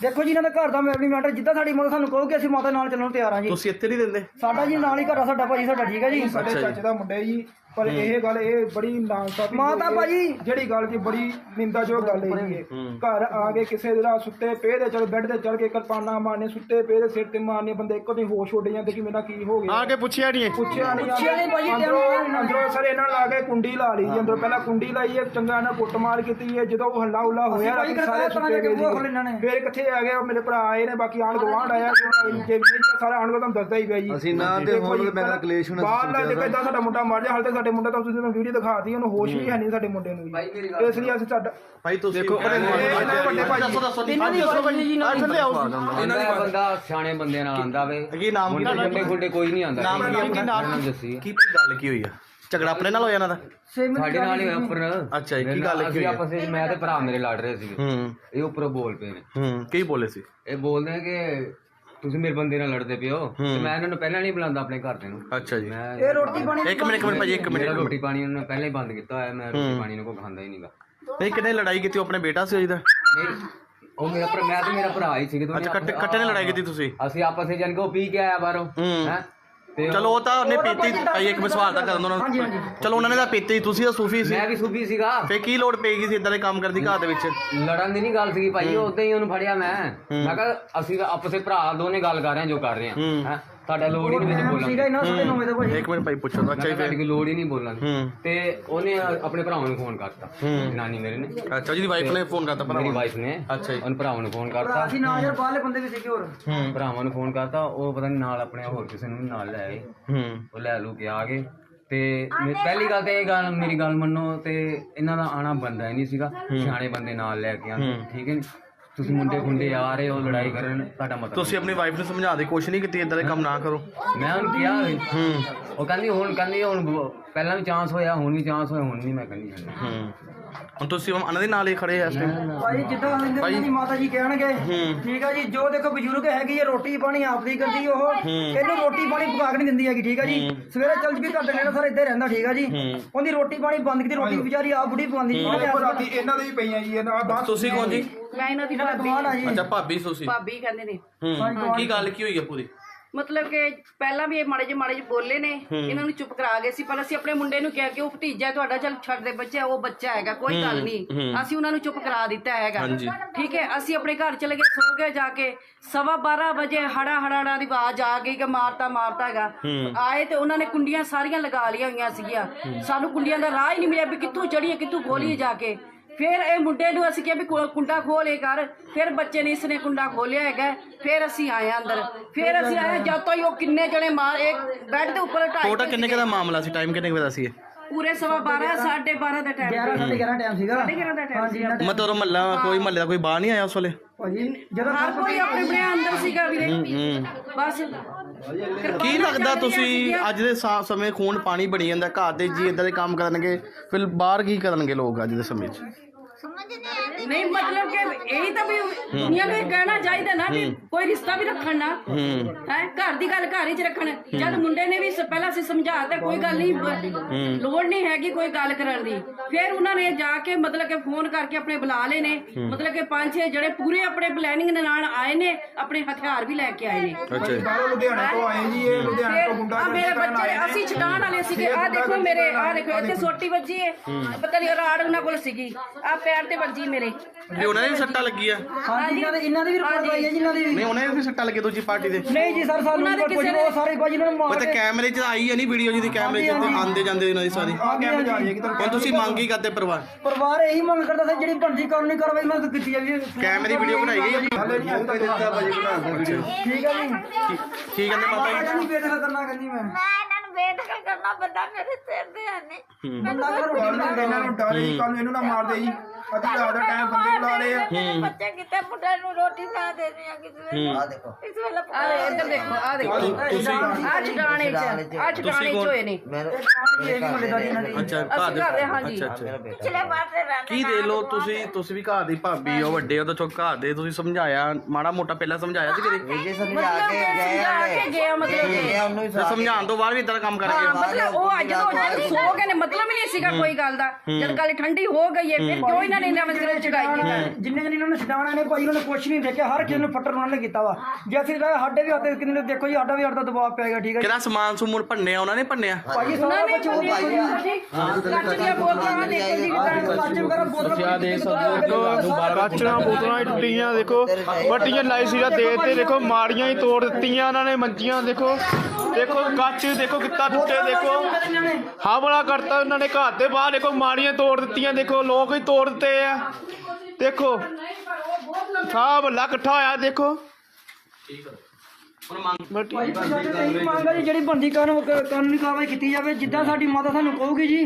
ਦੇਖੋ ਜੀ ਇਹਨਾਂ ਦਾ ਘਰ ਦਾ ਮੈਮਰੀ ਮੈਟਰ ਜਿੱਦਾਂ ਸਾਡੀ ਮਾਤਾ ਸਾਨੂੰ ਕਹੂਗੀ ਅਸੀਂ ਮਾਤਾ ਨਾਲ ਚੱਲਣ ਨੂੰ ਤਿਆਰ ਹਾਂ ਜੀ। ਤੁਸੀਂ ਇੱਥੇ ਨਹੀਂ ਦਿੰਦੇ? ਸਾਡਾ ਜੀ ਨਾਲ ਹੀ ਘਰ ਆ ਸਾਡਾ ਭਾਜੀ ਸਾਡਾ ਠੀਕ ਹੈ ਜੀ। ਸਾਡੇ ਚਾਚੇ ਦਾ ਮੁੰਡਾ ਹੈ ਜੀ। ਪਰ ਇਹ ਗੱਲ ਇਹ ਬੜੀ ਨਾਂਸਾਫੀ ਮਾਤਾ ਭਾਜੀ ਜਿਹੜੀ ਗੱਲ ਕੀ ਬੜੀ ਨਿੰਦਾਯੋਗ ਗੱਲ ਹੈ। ਜੀ ਇਹ। ਘਰ ਆ ਕੇ ਕਿਸੇ ਦੇ ਨਾਲ ਸੁੱਤੇ ਪਏ ਦੇ ਚਲ ਬੈੱਡ ਤੇ ਚੜ ਕੇ ਕਿਰਪਾਨਾਂ ਮਾਰਨੇ ਸੁੱਤੇ ਪਏ ਦੇ ਸਿਰ ਤੇ ਮਾਰਨੇ ਬੰਦੇ ਇੱਕੋ ਤੇ ਹੋਸ਼ ਉੱਡ ਜਾਂਦੇ ਕਿ ਮੇਰਾ ਕੀ ਹੋ ਗਿਆ। ਆ ਕੇ ਪੁੱਛਿਆ ਨਹੀਂ ਪੁੱਛਿਆ ਨਹੀਂ ਪੁੱਛਿਆ ਨਹੀਂ ਭਾਜੀ, ਅੰਦਰੋਂ ਅੰਦਰੋਂ ਸਰ ਇਹਨਾਂ ਲਾ ਕੇ ਕੁੰਡੀ ਲਾ ਲਈ ਜੀ ਅੰਦਰੋਂ ਪਹਿਲਾਂ ਕੁੰਡੀ ਲਾਈ ਹੈ ਚੰਗਾ ਇਹਨਾਂ ਕੁੱਟਮਾਰ ਕੀਤੀ ਹੈ ਜਦੋਂ ਉਹ ਹੱਲਾ ਹੁੱਲਾ ਹੋਇਆ ਸਾਰੇ ਸੁੱਤੇ ਨੇ। ਜੀ ਫਿਰ ਕਿੱਥੇ ਆ ਗਏ ਉਹ ਮੇਰੇ ਭਰਾ ਆਏ ਨੇ ਬਾਕੀ ਆਣ ਗਵਾਂਢ ਆਇਆ ਸਾਰਾ ਆਣ ਤੁਹਾਨੂੰ ਦੱਸਦਾ ਹੀ ਪਿਆ ਜੀ। ਅਸੀਂ ਨਾ ਤੇ ਹੁਣ ਮੈਂ ਕਿਹਾ ਕਲੇਸ਼ ਹੋਣਾ ਬਾਹਰ ਲਾ ਦੇਖੋ ਏਦਾਂ ਸਾਡਾ ਮੁੰਡਾ ਮਰ ਜਾ ਹਾਲੇ ਤੱਕ ਸਾਡੇ ਮੁੰਡੇ ਤਾਂ ਤੁਸੀਂ ਵੀਡੀਓ ਦਿਖਾਤੀ ਉਹਨੂੰ ਹੋਸ਼ ਵੀ ਹੈ ਨਹੀਂ ਸਾਡੇ ਮੁੰਡੇ ਨੂੰ ਜੀ। ਇਸ ਲਈ ਅਸੀਂ ਸਾਡਾ ਭਾਈ ਤੁਸੀਂ ਦੇਖੋ ਵੱਡੇ ਭਾਈ ਦੱਸੋ ਦੱਸੋ ਇਹਨਾਂ ਦੀ ਭਾਜੀ ਜੀ ਨਾਲ ਆਂਦਾ ਬੰਦਾ ਸਿਆਣੇ ਬੰਦੇ ਨਾਲ ਆਂਦਾ ਵੇ। ਕੀ ਨਾਮ ਕੀ ਮੁੰਡੇ ਗੁੰਡੇ ਗੁੰਡੇ ਕੋਈ ਨਹੀਂ ਆਂਦਾ ਨਾਮ ਕੀ ਆਪਣਾ? ਨਾਮ ਦੱਸੀ ਕੀ ਗੱਲ ਕੀ ਹੋਈ ਆ? ਝਗੜਾ ਆਪਣੇ ਨਾਲ ਹੋਇਆ ਇਹਨਾਂ ਦਾ? ਸਾਡੇ ਨਾਲ ਹੀ ਹੋਇਆ ਉੱਪਰ। ਅੱਛਾ ਜੀ, ਕੀ ਗੱਲ ਕੀ ਹੋਈ? ਆਪਸ ਵਿੱਚ ਮੈਂ ਤੇ ਭਰਾ ਮੇਰੇ ਲੜ ਰਹੇ ਸੀ ਹੂੰ। ਇਹ ਉੱਪਰੋਂ ਬੋਲ ਪਏ ਨੇ। ਹੂੰ ਕੀ ਬੋਲੇ ਸੀ? ਇਹ ਬੋਲਦੇ ਕਿ ਤੁਸੀਂ ਮੇਰੇ ਬੰਦੇ ਨਾਲ ਲੜਦੇ ਪਿਓ ਤੇ ਮੈਂ ਇਹਨਾਂ ਨੂੰ ਪਹਿਲਾਂ ਨਹੀਂ ਬੁਲਾਉਂਦਾ ਆਪਣੇ ਘਰ ਦੇ ਨੂੰ। ਅੱਛਾ ਜੀ। ਮੈਂ ਇਹ ਰੋਟੀ ਪਾਣੀ ਇੱਕ ਮਿੰਟ ਇੱਕ ਮਿੰਟ ਭਾਜੀ ਇੱਕ ਮੇਰਾ ਮਿੰਟ ਰੋਟੀ ਪਾਣੀ ਉਹਨਾਂ ਨੇ ਪਹਿਲਾਂ ਹੀ ਬੰਦ ਕੀਤਾ ਹੋਇਆ ਮੈਂ ਰੋਟੀ ਪਾਣੀ ਨੂੰ ਕੋਈ ਖਾਂਦਾ ਹੀ ਨਹੀਂਗਾ। ਨਹੀਂ ਕਿਨੇ ਲੜਾਈ ਕੀਤੀ ਉਹ ਆਪਣੇ ਬੇਟਾ ਸੀ ਉਹਦਾ ਨਹੀਂ ਉਹ ਮੇਰਾ ਭਰਾ ਮੈਂ ਤੇ ਮੇਰਾ ਭਰਾ ਹੀ ਸੀਗੇ ਦੋਨੇ ਅੱਛਾ ਕੱਟੇ ਕੱਟੇ ਨੇ ਲੜਾਈ ਕੀਤੀ ਤੁਸੀਂ? ਅਸੀਂ ਆਪਸ ਵਿੱਚ ਜਾਨ ਕੇ ਉਹ ਪੀ ਕੇ ਆਇਆ ਬਾਹਰੋਂ ਹੂੰ। ਚਲੋ ਉਹ ਤਾਂ ਉਹਨੇ ਪੀਤੀ ਭਾਈ ਇੱਕ ਮੈਂ ਸਵਾਲ ਤਾਂ ਕਰਨ ਦੋ ਉਹਨਾਂ ਨੂੰ ਚਲੋ ਉਹਨਾਂ ਨੇ ਤਾਂ ਪੀਤੀ ਤੁਸੀਂ ਤਾਂ ਸੂਫੀ ਸੀ। ਮੈਂ ਵੀ ਸੂਫੀ ਸੀਗਾ। ਫੇ ਕੀ ਲੋੜ ਪਏਗੀ ਸੀ ਇਦਾਂ ਦੇ ਕੰਮ ਕਰਦੀ ਘਰ ਦੇ ਵਿੱਚ? ਲੜਨ ਦੀ ਨਹੀਂ ਗੱਲ ਸੀਗੀ ਭਾਈ ਉਦਾਂ ਹੀ ਉਹਨੂੰ ਫੜਿਆ ਮੈਂ। ਮੈਂ ਕਿਹਾ ਅਸੀਂ ਤਾਂ ਆਪਸੇ ਭਰਾ ਦੋਨੇ ਗੱਲ ਕਰ ਰਹੇ ਹਾਂ ਜੋ ਕਰ ਰਹੇ ਹਾਂ। ਹੈ? ਤੁਹਾਡਾ ਲੋੜ ਹੀ ਨਹੀਂ ਬੋਲਣ ਸੀਗਾ ਦੀ। ਇਹਨਾਂ ਸਾਡੇ ਨੌਵੇਂ ਦਾ ਭਾਜੀ। ਇੱਕ ਮਿੰਟ ਭਾਈ ਪੁੱਛੋ ਮੈਂ ਕਿਹਾ ਜੀ। ਤੁਹਾਡੀ ਫਿਰ ਕੋਈ ਲੋੜ ਹੀ ਨਹੀਂ ਬੋਲਣ ਦੀ। ਹੂੰ। ਤੇ ਉਹਨੇ ਆਪਣੇ ਭਰਾਵਾਂ ਨੂੰ ਫੋਨ ਕਰਤਾ। ਜਨਾਨੀ ਮੇਰੇ ਨੇ। ਅੱਛਾ ਜਿਹਦੀ ਵਾਈਫ ਨੇ ਫੋਨ ਕਰਤਾ ਮੇਰੀ ਭਰਾ ਵਾਈਫ ਨੇ ਅੱਛਾ ਜੀ। ਉਹਨ ਭਰਾਵਾਂ ਨੂੰ ਫੋਨ ਕਰਤਾ। ਅਸੀਂ ਨਾਲ ਯਾਰ ਬਾਹਰਲੇ ਬੰਦੇ ਵੀ ਸੀਗੇ ਹੋਰ। ਹੂੰ। ਭਰਾਵਾਂ ਨੂੰ ਫੋਨ ਕਰਤਾ। ਉਹ ਪਤਾ ਨਹੀਂ ਨਾਲ ਆਪਣੇ ਹੋਰ ਕਿਸੇ ਨੂੰ ਵੀ ਨਾਲ ਲੈ ਆਏ। ਹੂੰ। ਉਹ ਲੈ ਲੂ ਕੇ ਆ ਗਏ। ਤੇ ਮੇ- ਪਹਿਲੀ ਗੱਲ ਤੇ ਇਹ ਗੱਲ ਮੇਰੀ ਗੱਲ ਮੰਨੋ ਤੇ ਇਹਨਾਂ ਦਾ ਆਣਾ ਬੰਦਾ ਹੀ ਨਹੀਂ ਸੀਗਾ। ਸਿਆਣੇ ਬੰਦੇ ਨਾਲ ਲੈ ਕੇ ਆਂਦੇ ਠੀਕ ਹੈ ਨੀ? ਤੁਸੀਂ ਮੁੰਡੇ ਖੁੰਡੇ ਆ ਰਹੇ ਹੋ ਲੜਾਈ ਕਰਨ ਤੁਹਾਡਾ ਮਤਲਬ ਤੁਸੀਂ ਆਪਣੀ ਵਾਈਫ ਨੂੰ ਸਮਝਾਉਣ ਦੀ ਕੋਸ਼ਿਸ਼ ਨਹੀਂ ਕੀਤੀ ਇਦਾਂ ਦੇ ਕੰਮ ਨਾ ਕਰੋ। ਮੈਂ ਉਹਨੂੰ ਕਿਹਾ ਹੂੰ। ਉਹ ਕਹਿੰਦੀ ਹੁਣ ਕਹਿੰਦੀ ਹੁਣ ਪਹਿਲਾਂ ਵੀ ਚਾਂਸ ਹੋਇਆ ਹੁਣ ਵੀ ਚਾਂਸ ਹੋਇਆ ਹੁਣ ਨਹੀਂ ਮੈਂ ਕਹਿੰਦੀ। ਹੂੰ। ਹੁਣ ਤੁਸੀਂ ਉਹਨਾਂ ਦੇ ਨਾਲ ਹੀ ਖੜੇ ਆ ਇਸ? ਭਾਈ ਜਿੱਦਾਂ ਇਹਨਾਂ ਦੀ ਮਾਤਾ ਜੀ ਕਹਿਣਗੇ ਠੀਕ ਆ ਜੀ ਜੋ ਦੇਖੋ ਬਜ਼ੁਰਗ ਹੈਗੀ ਹੈ ਰੋਟੀ ਪਾਣੀ ਆਪਦੀ ਕਰਦੀ ਉਹ ਇਹਨੂੰ ਰੋਟੀ ਪਾਣੀ ਪਕਾ ਕੇ ਨਹੀਂ ਦਿੰਦੀ ਹੈਗੀ ਠੀਕ ਆ ਜੀ। ਸਵੇਰੇ ਚੱਲ ਜੀ ਘਰ ਦੇ ਨੇੜੇ ਸਾਰੇ ਇੱਥੇ ਰਹਿੰਦਾ ਠੀਕ ਆ ਜੀ। ਉਹਦੀ ਰੋਟੀ ਪਾਣੀ ਬੰਦ ਕੀਤੀ ਰੋਟੀ ਵਿਚਾਰੀ ਆਪ ਬੁੜੀ ਪਕਾਉਂਦੀ ਰਾਤੀ ਇਹਨਾਂ ਦੇ ਵੀ ਪਈਆਂ ਜੀ ਇਹਨਾਂ ਬਾਤ ਤੁਸੀਂ ਕੌਣ ਜੀ? ਮੈਂ ਇਹਨਾਂ ਦੀ ਭਾਬੀ। ਅੱਛਾ ਭਾਬੀ ਤੁਸੀਂ। ਭਾਬੀ ਕਹਿੰਦੇ ਨੇ। ਹੂੰ। ਕੀ ਗੱਲ ਕੀ ਹੋਈ ਹੈ ਪੂਰੀ? ਮਤਲਬ ਕਿ ਪਹਿਲਾਂ ਵੀ ਇਹ ਮਾੜੇ ਜਿਹੇ ਮਾੜੇ ਜਿਹੇ ਬੋਲੇ ਨੇ ਇਹਨਾਂ ਨੂੰ ਚੁੱਪ ਕਰਾ ਗਏ ਸੀ। ਪਰ ਅਸੀਂ ਆਪਣੇ ਮੁੰਡੇ ਨੂੰ ਕਿਹਾ ਕਿ ਉਹ ਭਤੀਜਾ ਤੁਹਾਡਾ ਚੱਲ ਛੱਡ ਦੇ ਬੱਚਾ ਉਹ ਬੱਚਾ ਹੈਗਾ ਕੋਈ ਗੱਲ ਨਹੀਂ। ਅਸੀਂ ਉਹਨਾਂ ਨੂੰ ਚੁੱਪ ਕਰਾ ਦਿੱਤਾ ਹੈਗਾ। ਠੀਕ ਹੈ ਅਸੀਂ ਆਪਣੇ ਘਰ ਚਲੇ ਗਏ ਸੋ ਗਏ ਜਾ ਕੇ। ਸਵਾ 12 ਵਜੇ ਹੜਾ ਹੜਾੜਾ ਦੀ ਆਵਾਜ਼ ਆ ਗਈ ਕਿ ਮਾਰਤਾ ਮਾਰਤਾ ਹੈਗਾ। ਆਏ ਤੇ ਉਹਨਾਂ ਨੇ ਕੁੰਡੀਆਂ ਸਾਰੀਆਂ ਲਗਾ ਲਈਆਂ ਹੋਈਆਂ ਸੀਗੀਆਂ। ਸਾਨੂੰ ਕੁੰਡੀਆਂ ਦਾ ਰਾਹ ਹੀ ਨਹੀਂ ਮਿਲਿਆ ਵੀ ਕਿੱਥੋਂ ਚੜੀਏ ਕਿੱਥੋਂ ਖੋਲੀਏ ਜਾ ਕੇ। ਫਿਰ ਇਹ ਮੁੰਡੇ ਨੂੰ ਅਸੀਂ ਕਿਹਾ ਵੀ ਕੁ- ਕੁੰਡਾ ਖੋਲੇ ਕਰ। ਫਿਰ ਬੱਚੇ ਨੇ ਇਸਨੇ ਕੁੰਡਾ ਖੋਲਿਆ ਹੈਗਾ। ਫਿਰ ਅਸੀਂ ਆਏ ਅੰਦਰ। ਫਿਰ ਅਸੀਂ ਆਏ ਜਦ ਤੋਂ ਹੀ ਉਹ ਕਿੰਨੇ ਜਣੇ ਮਾਰ ਇੱਕ ਬੈੱਡ ਦੇ ਉੱਪਰ ਢਾਈ ਟੋਟਲ ਕਿੰਨੇ ਕੁ ਦਾ ਮਾਮਲਾ ਸੀ? ਟਾਈਮ ਕਿੰਨੇ ਕੁ ਦਾ ਸੀ ਇਹ? ਪੂਰੇ ਸਵਾ 12 12:30 ਦਾ ਟਾਈਮ 11 ਸਾਢੇ 11 ਟਾਈਮ ਸੀਗਾ। ਦਾ ਟਾਈਮ ਹਾਂਜੀ ਇਹਨਾਂ ਦਾ ਮਤਲਬ ਮਹੱਲਾ ਕੋਈ ਮਹੱਲੇ ਦਾ ਕੋਈ ਬਾਹਰ ਨਹੀਂ ਆਇਆ ਉਸ ਵੇਲੇ? ਭਾਜੀ ਜਦੋਂ ਹਰ ਕੋਈ ਆਪਣੇ ਆਪਣੇ ਅੰਦਰ ਸੀਗਾ ਵੀਰੇ। ਬਸ। ਕੀ ਲੱਗਦਾ ਤੁਸੀਂ ਅੱਜ ਦੇ ਸਾ- ਸਮੇਂ ਖੂਨ ਪਾਣੀ ਬਣੀ ਜਾਂਦਾ ਘਰ ਦੇ ਜੀ ਇਦਾਂ ਦੇ ਕੰਮ ਕਰਨਗੇ ਫਿਰ ਬਾਹਰ ਕੀ ਕਰਨਗੇ ਲੋਕ ਅੱਜ ਦੇ ਸਮੇਂ 'ਚ? 什么的呢？ਨਹੀਂ ਮਤਲਬ ਕਿ ਇਹੀ ਤਾਂ ਵੀ ਦੁਨੀਆ ਨੂੰ ਇਹ ਕਹਿਣਾ ਚਾਹੀਦਾ ਨਾ ਵੀ ਕੋਈ ਰਿਸ਼ਤਾ ਵੀ ਰੱਖਣ ਨਾ। ਹੈ। ਘਰ ਦੀ ਗੱਲ ਘਰ ਹੀ ਚ ਰੱਖਣ। ਜਦ ਮੁੰਡੇ ਨੇ ਵੀ ਸ- ਪਹਿਲਾਂ ਅਸੀਂ ਸਮਝਾਤਾ ਕੋਈ ਗੱਲ ਨਹੀਂ ਬ- ਲੋੜ ਨਹੀਂ ਹੈਗੀ ਕੋਈ ਗੱਲ ਕਰਨ ਦੀ। ਫਿਰ ਉਹਨਾਂ ਨੇ ਜਾ ਕੇ ਮਤਲਬ ਕਿ ਫੋਨ ਕਰਕੇ ਆਪਣੇ ਬੁਲਾ ਲਏ ਨੇ। ਮਤਲਬ ਕਿ ਪੰਜ ਛੇ ਜਿਹੜੇ ਪੂਰੇ ਆਪਣੇ ਪਲੈਨਿੰਗ ਦੇ ਨਾਲ ਆਏ ਨੇ ਆਪਣੇ ਹਥਿਆਰ ਵੀ ਲੈ ਕੇ ਆਏ ਨੇ। ਅੱਛਾ ਜੀ। ਬਾਹਰੋਂ ਲੁਧਿਆਣੇ ਤੋਂ ਆਏ ਜੀ ਇਹ ਲੁਧਿਆਣੇ ਤੋਂ ਗੁੰਡਾ ਆ ਮੇਰੇ ਬੱਚੇ ਅਸੀਂ ਛਡਾਣ ਵਾਲੇ ਸੀਗੇ। ਆ ਦੇਖੋ ਮੇਰੇ ਆ ਦੇਖੋ ਇੱਥੇ ਸੋਟੀ ਵੱਜੀ ਹੈ। ਪਤਾ ਨਹੀਂ ਰਾੜ ਉਹਨਾਂ ਕੋਲ ਸੀਗੀ। ਆ ਪੈਰ ਤੇ ਵੱਜੀ ਮੇਰੇ। ਵੀ ਉਹਨਾਂ ਦੇ ਵੀ ਸੱਟਾਂ ਲੱਗੀਆਂ। ਹਾਂਜੀ ਇਹਨਾਂ ਦੇ ਇਹਨਾਂ ਦੀ ਵੀ ਰਿਪੋਰਟ ਆਈ ਹੈ ਜੀ ਇਹਨਾਂ ਦੀ ਵੀ ਨਹੀਂ ਉਹਨਾਂ ਦੇ ਵੀ ਸੱਟਾਂ ਲੱਗੀਆਂ ਦੂਜੀ ਪਾਰਟੀ ਦੇ। ਨਹੀਂ ਜੀ ਸਰ ਸਾਨੂੰ ਉਹਨਾਂ ਦੇ ਕੁਝ ਕਿਸੇ ਉਹ ਸਾਰੇ ਭਾਜੀ ਇਹਨਾਂ ਨੂੰ ਮਾਰ ਤੇ ਕੇ ਕੈਮਰੇ 'ਚ ਆਈ ਹੈ ਨਹੀਂ ਵੀਡੀਓ ਜਿਹਦੀ ਕੈਮਰੇ 'ਚ ਤੇ ਆਂਦੇ ਜਾਂਦੇ ਉਹਨਾਂ ਦੀ ਸਾਰੀ। ਆ ਕੈਮਰੇ ਜਾ ਰਹੀ ਹੈ ਕਿ ਹੁਣ ਤੁਸੀਂ ਮੰਗ ਹੀ ਕਰਦੇ ਪਰਿਵਾਰ। ਪਰਿਵਾਰ ਇਹੀ ਮੰਗ ਕਰਦਾ ਸੀ ਜਿਹੜੀ ਬਣਦੀ ਕਾਨੂੰਨੀ ਕਾਰਵਾਈ ਉਹਨਾਂ ਤੋਂ ਕੀਤੀ ਜਾਵੇ ਕੈਮਰੇ ਦੀ ਵੀਡੀਓ ਬਣਾਈ ਗਈ ਹੈ। ਜੀ ਹਲੇ ਨਹੀਂ ਦਿੱਤਾ ਭਾਜੀ ਬਣਾ ਕੇ ਵੀਡੀਓ ਠੀਕ ਹੈ ਜੀ। ਕੀ- ਕੀ ਕਹਿੰਦੇ ਮਾਤਾ ਜੀ? ਇਹਨਾਂ ਨੂੰ ਬੇਦਖਲ ਕਰਨਾ ਕਹਿੰਦੀ ਮੈਂ। ਮੈਂ ਇਹਨਾਂ ਨੂੰ ਬੇਦਖਲ ਕਰਨਾ ਬੰਦਾ ਮੇਰੇ ਸਿਰ ਦੇ ਆਨੇ ਬੰਦਾ ਬਣਾ ਇਹਨਾਂ ਨੂੰ ਡਰ ਜੀ ਕੱਲ ਨੂੰ ਇਹਨੂੰ ਨਾ ਮਾਰ ਦੇ ਜੀ ਰਾਤ ਦਾ ਟਾਈਮ ਬੰਦੇ ਬੁਲਾ ਰਹੇ ਆ। ਮੇਰੇ ਬੱਚੇ ਕਿਤੇ ਮੁੰਡੇ ਨੂੰ ਰੋਟੀ ਮੈਂ ਦੇ ਦਿਆਂ ਕਿਸੇ ਵੇਲੇ? ਆ ਦੇਖੋ। ਇਸ ਵੇਲੇ ਆ ਇੱਧਰ ਦੇਖੋ ਆ ਦੇਖੋ। ਆ ਚਟਾਣੇ ਚ ਆ ਚਟਾਣੇ ਚ ਹੋਏ ਨੇ। ਮੇਰੇ ਇਹ ਵੀ ਮੁੰਡੇ ਦਾ ਦੀ ਅੱਛਾ ਘਰ ਦੇ ਘਰ ਦੇ। ਹਾਂਜੀ ਅੱਛਾ ਅੱਛਾ ਮੇਰਾ ਬੇਟਾ ਪਿਛਲੇ ਪਾਸੇ ਰਹਿੰਦੇ ਕੀ ਦੇ ਲੋ ਤੁਸੀਂ ਤੁਸੀਂ ਵੀ ਘਰ ਦੀ ਭਾਬੀ ਹੋ ਵੱਡੇ ਹੋ ਤਾਂ ਚੁੱਕ ਘਰ ਦੇ ਤੁਸੀਂ ਸਮਝਾਇਆ ਮਾੜਾ ਮੋਟਾ ਪਹਿਲਾਂ ਸਮਝਾਇਆ ਸੀ ਕਦੇ। ਇਹ ਜੇ ਸਮਝਾ ਕੇ ਗਏ ਸਮਝਾ ਕੇ ਗਿਆ ਮਤਲਬ ਕਿ। ਇਹ ਉਹਨੂੰ ਹੀ ਤੇ ਸਮਝਾਉਣ ਤੋਂ ਬਾਅਦ ਵੀ ਇਦਾਂ ਦਾ ਕੰਮ ਹਾਂ ਕਰਕੇ ਮਤਲਬ ਉਹ ਅੱਜ ਤੋਂ ਸੋ ਗਏ ਨੇ ਮਤਲਬ ਹੀ ਨਹੀਂ ਸੀਗਾ ਕੋਈ ਗੱਲ ਦਾ। ਜਦ ਗੱਲ ਠੰਡੀ ਹੋ ਗਈ ਹੈ ਫਿਰ ਕਿਉਂ ਇਹਨਾਂ ਨੇ ਇਹਨਾਂ ਵਿੱਚ ਚੜਾਈ ਕੀਤੀ। ਜਿੰਨੇ ਜਣੇ ਇਹਨਾਂ ਨੂੰ ਛਡਾਉਣਾ ਨੇ ਭਾਈ ਉਹਨਾਂ ਨੇ ਕੁਛ ਨਹੀਂ ਦੇਖਿਆ ਹਰ ਕਿਸੇ ਨੂੰ ਫੱਟਰ ਉਹਨਾਂ ਨੇ ਕੀਤਾ ਵਾ। ਜੇ ਅਸੀਂ ਤਾਂ ਸਾਡੇ ਵੀ ਹੱਥ ਕਿੰਨੇ ਦੇਖੋ ਜੀ ਸਾਡਾ ਵੀ ਸਾਡਾ ਦਬਾਅ ਪੈ ਗਿਆ ਠੀਕ ਹੈ ਜੀ। ਕਿਹੜਾ ਸਮਾਨ ਸਮੂਨ ਭੰਨਿਆ ਉਹਨਾਂ ਨੇ ਭੰਨਿਆ? ਭਾਈ ਸਾਰਾ ਕੁਝ ਹੋ ਗਿਆ ਜੀ ਕੱਚ ਦੀਆਂ ਬੋਤਲਾਂ ਦੇਖੋ ਜੀ ਕੱਚ ਵਗੈਰਾ ਬੋਤਲਾਂ ਕਾਚਣਾ ਬੋਤਲਾਂ ਹੀ ਟੁੱਟੀਆਂ ਦੇਖੋ। ਵੱਡੀਆਂ ਲਾਈ ਸੀਗਾ ਦੇ ਤੇ ਦੇਖੋ ਮਾੜੀਆਂ ਹੀ ਤੋੜ ਦਿੱਤੀਆਂ ਉਹਨਾਂ ਨੇ ਮੰਜੀਆਂ ਦੇਖੋ। ਦੇਖੋ ਕੱਚ ਦੇਖੋ ਕਿੱਤਾ ਟੁੱਟੇ ਦੇਖੋ। ਹਮਲਾ ਕਰਤਾ ਉਹਨਾਂ ਨੇ ਘਰ ਦੇ ਬਾਹਰ ਦੇਖੋ ਮਾੜੀਆਂ ਤੋੜ ਦਿੱਤੀਆਂ ਦੇਖੋ ਲੋਕ ਹੀ ਤੋੜ ਦਿੱਤੇ ਆ। ਦੇਖੋ ਸਾਹ ਬੱਲਾ ਇਕੱਠਾ ਹੋਇਆ ਦੇਖੋ। ਇਹੀ ਮੰਗ ਹੈ ਜੀ ਜਿਹੜੀ ਬੰਦੀ ਕਾਨੂੰਨ ਕਾਨੂੰਨੀ ਕਾਰਵਾਈ ਕੀਤੀ ਜਾਵੇ ਜਿੱਦਾਂ ਸਾਡੀ ਮਾਤਾ ਸਾਨੂੰ ਕਹੂਗੀ ਜੀ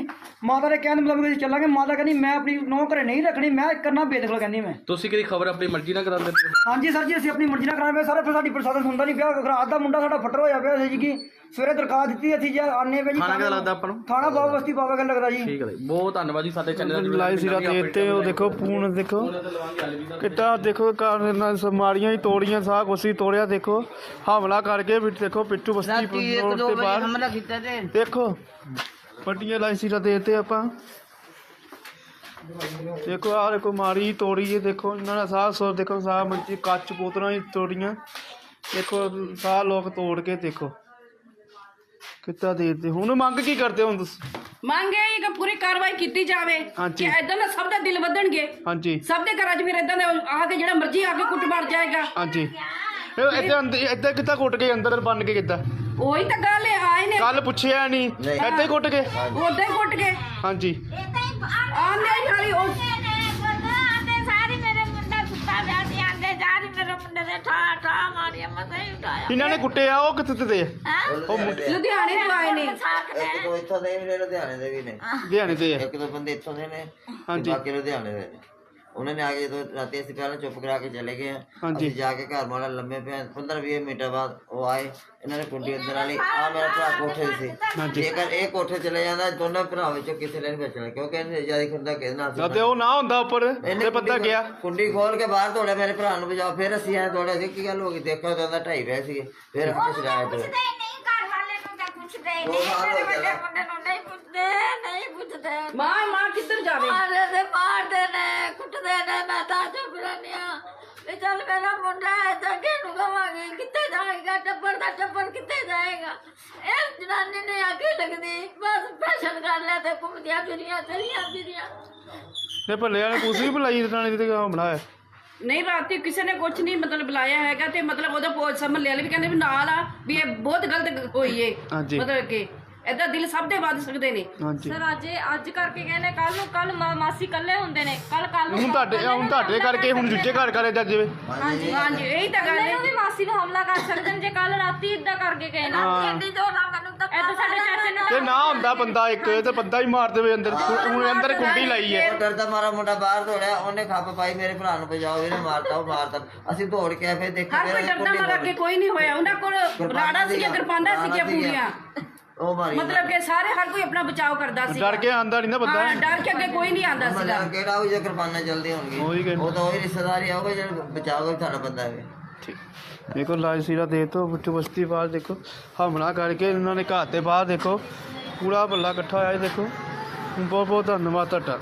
ਮਾਤਾ ਦੇ ਕਹਿਣ ਮੁਤਾਬਕ ਅਸੀਂ ਚੱਲਾਂਗੇ। ਮਾਤਾ ਕਹਿੰਦੀ ਮੈਂ ਆਪਣੀ ਨੌ ਘਰੇ ਨਹੀਂ ਰੱਖਣੀ ਮੈਂ ਕਰਨਾ ਬੇਦਖਲ ਕਹਿੰਦੀ ਮੈਂ। ਤੁਸੀਂ ਕਿਹਦੀ ਖਬਰ ਆਪਣੀ ਮਰਜ਼ੀ ਨਾਲ ਕਰਾਉਂਦੇ ਹੋ? ਹਾਂਜੀ ਸਰ ਜੀ ਅਸੀਂ ਆਪਣੀ ਮਰਜ਼ੀ ਨਾਲ ਕਰਾਂਗੇ। ਸਾਰੇ ਫਿਰ ਸਾਡੀ ਪ੍ਰਸ਼ਾਸਨ ਸੁਣਦਾ ਨਹੀਂ ਪਿਆ। ਰਾਤ ਦਾ ਮੁੰਡਾ ਸਾਡਾ ਫੱਟਰ ਹੋਇਆ ਪਿਆ ਸੀ ਜੀ ਕਿ ਸਵੇਰੇ ਦਰਖਾਸਤ ਦਿੱਤੀ ਅਸੀਂ ਜੇ ਆਨੇ ਵੇ ਜੀ ਖਾਣਾ ਕਿਹਦਾ ਲੱਗਦਾ ਆਪਾਂ ਨੂੰ? ਥਾਣਾ ਬਾਬਾ ਬਸਤੀ ਬਾਬਾ ਗੱਲ ਲੱਗਦਾ ਜੀ। ਠੀਕ ਹੈ ਜੀ। ਬਹੁਤ ਧੰਨਵਾਦ ਜੀ ਸਾਡੇ ਚੈਨਲ ਦਾ ਲਾਈ ਸੀਗਾ ਦੇ ਤੇ ਉਹ ਦੇਖੋ ਪੂਣ ਦੇਖੋ। ਕਿੱਦਾਂ ਦੇਖੋ ਘਰ ਨਾਲ ਸਮਾਰੀਆਂ ਹੀ ਤੋੜੀਆਂ ਸਾਹ ਕੁਛ ਹੀ ਤੋੜਿਆ ਦੇਖੋ। ਹਮਲਾ ਕਰਕੇ ਵੀ ਦੇਖੋ ਪਿੱਟੂ ਬਸਤੀ ਰੋਡ ਤੇ ਬਾਹਰ। ਹਮਲਾ ਕੀਤਾ ਤੇ। ਦੇਖੋ ਪੱਟੀਆਂ ਲਾਈ ਸੀਗਾ ਦੇ ਤੇ ਆਪਾਂ। ਦੇਖੋ ਆਹ ਦੇਖੋ ਮਾਰੀ ਤੋੜੀ ਹੈ ਦੇਖੋ ਇਹਨਾਂ ਦਾ ਸਾਹ ਸੋ ਦੇਖੋ ਸਾਹ ਮੰਚੀ ਕੱਚ ਬੋਤਲਾਂ ਹੀ ਤੋੜੀਆਂ। ਦੇਖੋ ਸਾਹ ਲੋਕ ਤੋੜ ਕੇ ਦੇਖੋ ਕਿੱਦਾਂ ਦੇ ਤੇ ਹੁਣ ਮੰਗ ਕੀ ਕਰਦੇ ਹੋ ਹੁਣ ਤੁਸੀਂ? ਮੰਗ ਇਹ ਕਿ ਪੂਰੀ ਕਾਰਵਾਈ ਕੀਤੀ ਜਾਵੇ। ਕਿ ਇਦਾਂ ਦਾ ਸਭ ਦਾ ਦਿਲ ਵਧਣਗੇ। ਹਾਂਜੀ। ਸਭ ਦੇ ਘਰਾਂ 'ਚ ਫਿਰ ਇਦਾਂ ਦੇ ਆ ਕੇ ਜਿਹੜਾ ਮਰਜ਼ੀ ਆ ਕੇ ਕੁੱਟ ਮਾਰ ਜਾਏਗਾ। ਹਾਂਜੀ। ਇਹ ਇੱਦਾਂ ਅੰਦਰ ਇੱਦਾਂ ਕਿੱਦਾਂ ਕੁੱਟ ਕੇ ਅੰਦਰ ਬਣ ਕੇ ਕਿੱਦਾਂ? ਉਹੀ ਤਾਂ ਗੱਲ ਹੈ ਆਏ ਨੇ। ਕੱਲ ਪੁੱਛਿਆ ਨਹੀਂ ਇੱਦਾਂ ਹੀ ਕੁੱਟ ਕੇ? ਉਦਾਂ ਹੀ ਕੁੱਟ ਕੇ। ਹਾਂਜੀ। ਆਂਦੇ ਖਾਲੀ ਉਹ ਇਹਨਾਂ ਨੇ ਕੁੱਟਿਆ ਉਹ ਕਿੱਥੇ ਤੇ ਆ? ਹਾਂ ਉਹ ਮੁੰਡੇ ਲੁਧਿਆਣੇ ਤੋਂ ਆਏ ਨੇ। ਇੱਕ ਦੋ ਇੱਥੋਂ ਦੇ ਵੀ ਨੇ ਲੁਧਿਆਣੇ ਦੇ ਵੀ ਨੇ। ਲੁਧਿਆਣੇ ਤੇ ਆ। ਇੱਕ ਦੋ ਬੰਦੇ ਇੱਥੋਂ ਦੇ ਨੇ ਤੇ ਹਾਂਜੀ। ਬਾਕੀ ਲੁਧਿਆਣੇ ਦੇ ਨੇ। ਉਹਨਾਂ ਨੇ ਆ ਕੇ ਜਦੋਂ ਰਾਤੀ ਅਸੀਂ ਪਹਿਲਾਂ ਚੁੱਪ ਕਰਾ ਕੇ ਚਲੇ ਗਏ ਹਾਂਜੀ। ਅਸੀਂ ਜਾ ਕੇ ਘਰ ਵਾਲਾ ਲੰਮੇ ਪਿਆ 15 20 ਮਿੰਟ ਬਾਅਦ ਉਹ ਆਏ ਇਹਨਾਂ ਨੇ ਕੁੰਡੀ ਅੰਦਰ ਵਾਲੀ ਆ ਮੇਰਾ ਭਰਾ ਕੋਠੇ 'ਤੇ ਸੀ। ਜੇਕਰ ਇਹ ਕੋਠੇ ਚਲੇ ਜਾਂਦਾ ਦੋਨਾਂ ਭਰਾ ਵਿੱਚੋਂ ਕਿਸੇ ਨੇ ਨਹੀਂ ਬਚਣਾ ਕਿਉਂਕਿ ਇਹਨੇ ਜ਼ਿਆਦਾ ਖੁੰਦਾ ਕਿਹਦੇ ਨਾਲ ਤੇ ਉਹ ਨਾ ਹੁੰਦਾ ਉੱਪਰ ਇਹਨੇ ਤੇ ਬੰਦਾ ਕੁੰਡੀ ਗਿਆ। ਕੁੰਡੀ ਖੋਲ ਕੇ ਬਾਹਰ ਦੌੜਿਆ ਮੇਰੇ ਭਰਾ ਨੂੰ ਬਚਾਓ ਫਿਰ ਅਸੀਂ ਆਏ ਦੌੜੇ ਸੀ ਕੀ ਗੱਲ ਹੋ ਗਈ ਦੇਖੋ ਤਾਂ ਉਹਦਾ ਢਾਈ ਪਏ ਸੀਗੇ ਫਿਰ ਅਸੀਂ ਛਡਾਇਆ ਤੇ ਪੁੱਛਦੇ ਹੀ ਨਹੀਂ ਘਰ ਵਾਲੇ ਨੂੰ ਤਾਂ ਪੁੱਛਦੇ ਹੀ ਨਹੀਂ ਮੇਰੇ ਵੱਡੇ ਮੁੰਡੇ ਨੂੰ ਨਹੀਂ ਪੁੱਛਦੇ ਨਹੀਂ ਪੁੱਛਦੇ। ਮਾਂ ਮਾਂ ਕਿੱਧਰ ਨੇ ਕੁੱਟਦੇ ਨੇ ਮੈਂ ਤਾਂ ਚੁੱਪ ਰਹਿੰਦੀ ਹਾਂ। ਵੀ ਚੱਲ ਮੇਰਾ ਮੁੰਡਾ ਹੈ ਤਾਂ ਕਿਹਨੂੰ ਕਵਾਂਗੇ ਕਿੱਥੇ ਜਾਏਗਾ? ਟੱਬਰ ਦਾ ਟੱਬਰ ਕਿੱਥੇ ਜਾਏਗਾ? ਇਹ ਜਨਾਨੀ ਨੇ ਅੱਗੇ ਲੱਗਦੀ। ਬਸ ਫੈਸ਼ਨ ਕਰ ਲਿਆ ਤੇ ਘੁੰਮਦੀਆਂ ਫਿਰੀਆਂ ਚਲੀਆਂ ਫਿਰੀਆਂ। ਤੇ ਭੱਲੇ ਵਾਲੇ ਪੁਲਿਸ ਵੀ ਬੁਲਾਈ ਥਾਣੇ ਤੇ ਹਮਲਾ ਹੈ ਨਹੀਂ ਰਾਤੀ ਕਿਸੇ ਨੇ ਕੁਝ ਨਹੀਂ ਮਤਲਬ ਬੁਲਾਇਆ ਹੈਗਾ ਤੇ ਮਤਲਬ ਉਹਦਾ ਪੋਜ ਮਹੱਲੇ ਵਾਲੇ ਵੀ ਕਹਿੰਦੇ ਵੀ ਨਾਲ ਆ ਵੀ ਇਹ ਬਹੁਤ ਗਲਤ ਹੋਈ ਏ। ਹਾਂਜੀ। ਮਤਲਬ ਕਿ ਏਦਾਂ ਦਿਲ ਸਭ ਦੇ ਵੱਧ ਸਕਦੇ ਨੇ। ਹਾਂਜੀ। ਸਰ ਅੱਜ ਅੱਜ ਕਰਕੇ ਕਹਿੰਦੇ ਕੱਲ ਨੂੰ ਕੱਲ ਮਾਸੀ ਕੱਲੇ ਹੁੰਦੇ ਨੇ। ਕੱਲ ਕੱਲ ਨੂੰ ਹੁਣ ਤੁਹਾਡੇ ਹੁਣ ਤੁਹਾਡੇ ਕਰਕੇ ਹੁਣ ਦੂਜੇ ਘਰ ਕਰੇ ਜੱਜ ਵੇ ਹਾਂਜੀ ਹਾਂਜੀ ਇਹੀ ਤਾਂ ਗੱਲ ਹੈ। ਵੀ ਮਾਸੀ ਨੂੰ ਹਮਲਾ ਕਰ ਸਕਦੇ ਨੇ ਜੇ ਕੱਲ ਰਾਤੀ ਇਦਾਂ ਕਰਕੇ ਗਏ ਨਾ। ਗੱਡੀ ਤੋਂ ਨਾ ਮੈਨੂੰ ਤਾਂ ਇਹ ਤਾਂ ਸਾਡੇ ਚਾਚੇ ਨੇ ਤੇ ਨਾ ਹੁੰਦਾ ਬੰਦਾ ਇੱਕ ਤੇ ਬੰਦਾ ਹੀ ਮਾਰ ਦੇਵੇ ਅੰਦਰ। ਹੁਣ ਅੰਦਰ ਕੁੰਡੀ ਲਾਈ ਹੈ। ਉਹ ਡਰਦਾ ਮਾਰਾ ਮੁੰਡਾ ਬਾਹਰ ਦੌੜਿਆ ਉਹਨੇ ਖੱਪ ਪਾਈ ਮੇਰੇ ਭਰਾ ਨੂੰ ਬਚਾਓ ਇਹਨੇ ਮਾਰਤਾ ਉਹ ਮਾਰਤਾ। ਅਸੀਂ ਦੌੜ ਕੇ ਫਿਰ ਦੇਖਿਆ ਹਰ ਕੋਈ ਡਰਦਾ ਮਾਰਾ ਕੇ ਕੋਈ ਨਹੀਂ ਹੋਇਆ। ਉਹਨਾਂ ਕੋਲ ਰਾੜਾ ਸੀ ਕਿਰਪਾਨਾਂ ਸੀਗੀਆਂ ਪੂਰੀਆਂ। ਉਹ ਮਾਰੀ ਮਤਲਬ ਕਿ ਸਾਰੇ ਹਰ ਕੋਈ ਆਪਣਾ ਬਚਾਅ ਕਰਦਾ ਸੀ ਡਰ ਕੇ ਆਂਦਾ ਨਹੀਂ ਨਾ ਬੰਦਾ। ਹਾਂ ਡਰ ਕੇ ਅੱਗੇ ਕੋਈ ਨਹੀਂ ਆਂਦਾ ਸੀਗਾ। ਮਤਲਬ ਕਿਹੜਾ ਉਹ ਜੇ ਕਿਰਪਾਨਾਂ ਚੱਲਦੀਆਂ ਉਹੀ ਹੋਣਗੀਆਂ ਕਹਿੰਦਾ। ਉਹ ਤਾਂ ਉਹੀ ਰਿਸ਼ਤੇਦਾਰ ਹੀ ਆਊਗਾ ਜਿਹੜਾ ਬਚਾਊਗਾ ਤੁਹਾਡਾ ਬੰਦਾ ਹੈ ਦੇਖੋ ਲਾਜ ਸੀਰਾ ਦੇ ਤੋਂ ਬੁੱਟੂ ਬਸਤੀ ਬਾਹਰ ਦੇਖੋ। ਹਮਲਾ ਕਰਕੇ ਇਹਨਾਂ ਨੇ ਘਰ ਦੇ ਬਾਹਰ ਦੇਖੋ। ਪੂਰਾ ਬੱਲਾ ਇਕੱਠਾ ਹੋਇਆ ਹੈ ਦੇਖੋ। ਬਹੁਤ ਬਹੁਤ ਧੰਨਵਾਦ ਤੁਹਾਡਾ।